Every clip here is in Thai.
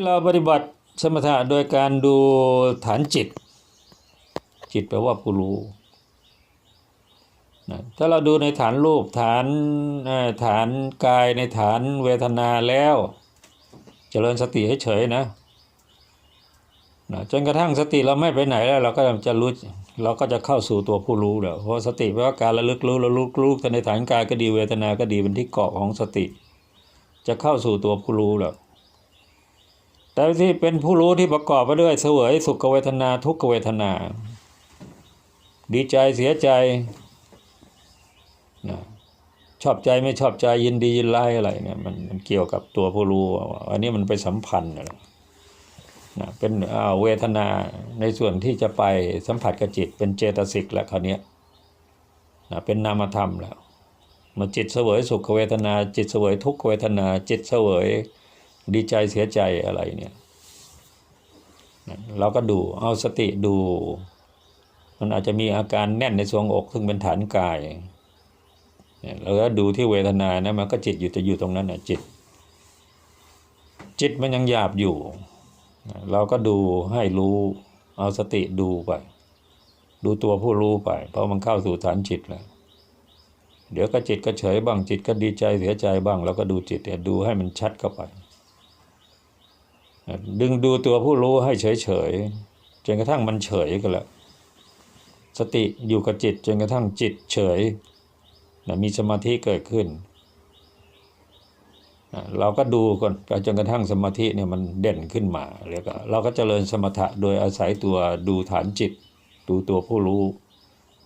ที่เราปฏิบัติสมถะโดยการดูฐานจิต จิตแปลว่าผู้รู้นะถ้าเราดูในฐานรูปฐานฐานกายในฐานเวทนาแล้วเจริญสติให้เฉยนะนะจนกระทั่งสติเราไม่ไปไหนแล้วเราก็จะรู้เราก็จะเข้าสู่ตัวผู้รู้แล้วเพราะสติแปลว่าการระลึกรู้ระลึกรู้แต่ในฐานกายก็ดีเวทนาก็ดีเป็นที่เกาะของสติ จะเข้าสู่ตัวผู้รู้แล้ว แต่ที่เป็นผู้รู้ที่ประกอบไปด้วยเสวยสุขเวทนาทุกขเวทนา ดีใจเสียใจนะชอบใจไม่ชอบใจยินดียินร้ายอะไรเนี่ยมันมันเกี่ยวกับตัวผู้รู้อันนี้มันไปสัมพันธ์นะเป็นอ่าเวทนาในส่วนที่จะไปสัมผัสกับจิตเป็นเจตสิกแล้วคราวเนี้ยนะเป็นนามธรรมแล้วมาจิตเสวยสุขเวทนา จิตเสวยทุกขเวทนา จิตเสวย ดีใจเสียใจอะไรเนี่ยเราก็ดูเอาสติดู มันอาจจะมีอาการแน่นในทรวงอก ซึ่งเป็นฐานกายเราก็ดูที่เวทนานะมันก็จิตอยู่จะอยู่ตรงนั้นนะจิต จิตมันยังหยาบอยู่ เราก็ดูให้รู้ เอาสติดูไป ดูตัวผู้รู้ไป เพราะมันเข้าสู่ฐานจิตแล้วเดี๋ยวก็จิตก็เฉยบ้างจิตก็ดีใจเสียใจบ้างเราก็ดูจิตเนี่ยดูให้มันชัดเข้าไป ดึงดูตัวผู้รู้ให้เฉยๆจนกระทั่งมันเฉยก็แล้วสติอยู่กับจิตจนกระทั่งจิตเฉยนะมีสมาธิเกิดขึ้นนะเราก็ดูก่อนจนกระทั่งสมาธิเนี่ยมันเด่นขึ้นมาแล้วก็เราก็เจริญสมถะโดยอาศัยตัวดูฐานจิต ดูตัวผู้รู้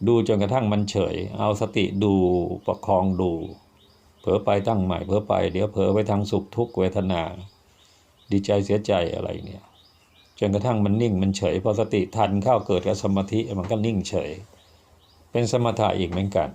ดูจนกระทั่งมันเฉย เอาสติดูประคองดู เผลอไปตั้งใหม่เผลอไปเดี๋ยวเผลอไปทางสุขทุกขเวทนา ดีใจเสียใจอะไรเนี่ยจนกระทั่งมันนิ่งมันเฉยพอสติทันเข้าเกิดกับสมาธิมันก็นิ่งเฉย เป็นสมถะอีกเหมือนกัน